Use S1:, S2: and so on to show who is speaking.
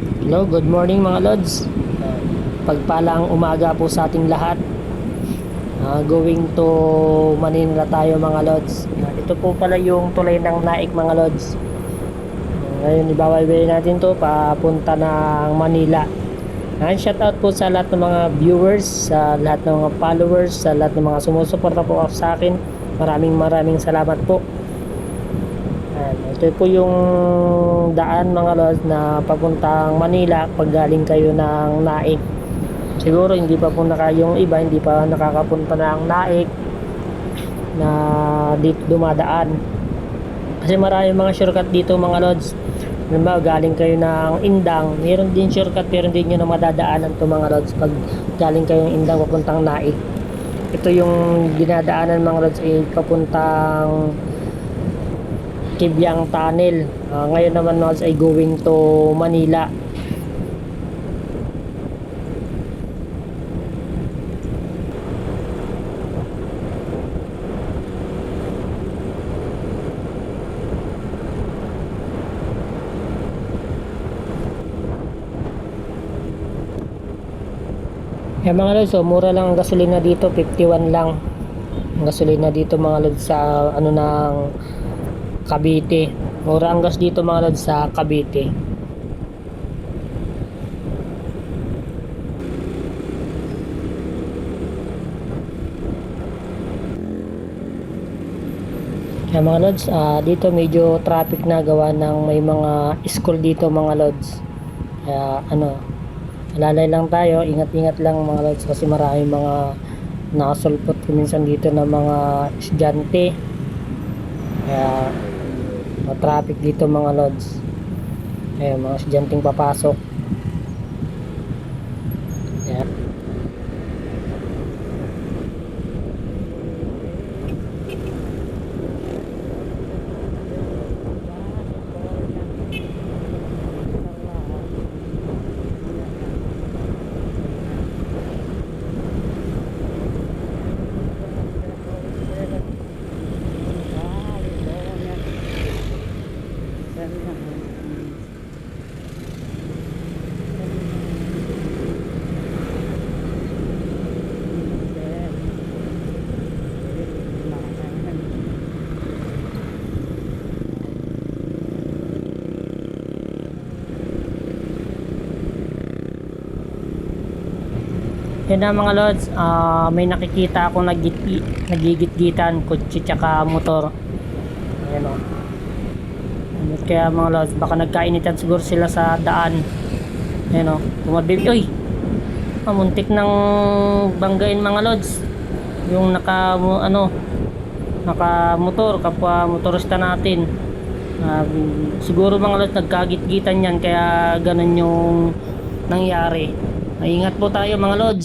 S1: Hello, good morning mga lods. Pagpalang umaga po sa ating lahat. Uh, going to Manila tayo mga lods. Uh, ito po pala yung tulay ng Naik mga lods. Uh, ngayon ibabay natin to papunta ng Manila. Uh, shout out po sa lahat ng mga viewers, sa lahat ng mga followers, sa lahat ng mga sumusuporta po sa akin. Maraming maraming salamat po. Ayan, ito po yung daan mga lods na papuntang Manila pag galing kayo ng Naik. Siguro hindi pa po naka yung iba hindi pa nakakapunta ng Naik na dito dumadaan. Kasi maraming mga shortcut dito mga lods. Halimbawa, galing kayo ng Indang, meron din shortcut pero hindi nyo na madadaanan to mga lods pag galing kayo ng Indang papuntang Naik. Ito yung dinadaanan mga lods ay papuntang Kibyang Tunnel. Ah, ngayon naman lods ay going to Manila. Yan mga lods, so mura lang ang gasolina dito, 51 lang. Ang gasolina dito mga lods sa ano ng Cavite. Gas dito mga lods sa Cavite. Kaya mga lods, ah, dito medyo traffic na gawa ng may mga school dito mga lods. Kaya ano, alalay lang tayo, ingat-ingat lang mga lods kasi marami mga nakasulpot minsan dito ng mga estudyante. Kaya ma-traffic dito mga lods. Kaya mga estudyanteng papasok. Yan na mga lods, ah, may nakikita ako naggit nagigit-gitan, kotse tsaka motor. Ayan o. Kaya mga lods, baka nagkainitan siguro sila sa daan. Ayan o, tumabib. Uy! Ah, muntik ng banggain mga lods. Yung naka, ano, naka motor, kapwa motorista natin. Ah, siguro mga lods, nagkagit-gitan yan, kaya ganun yung nangyari. Ay, ingat po tayo mga lods.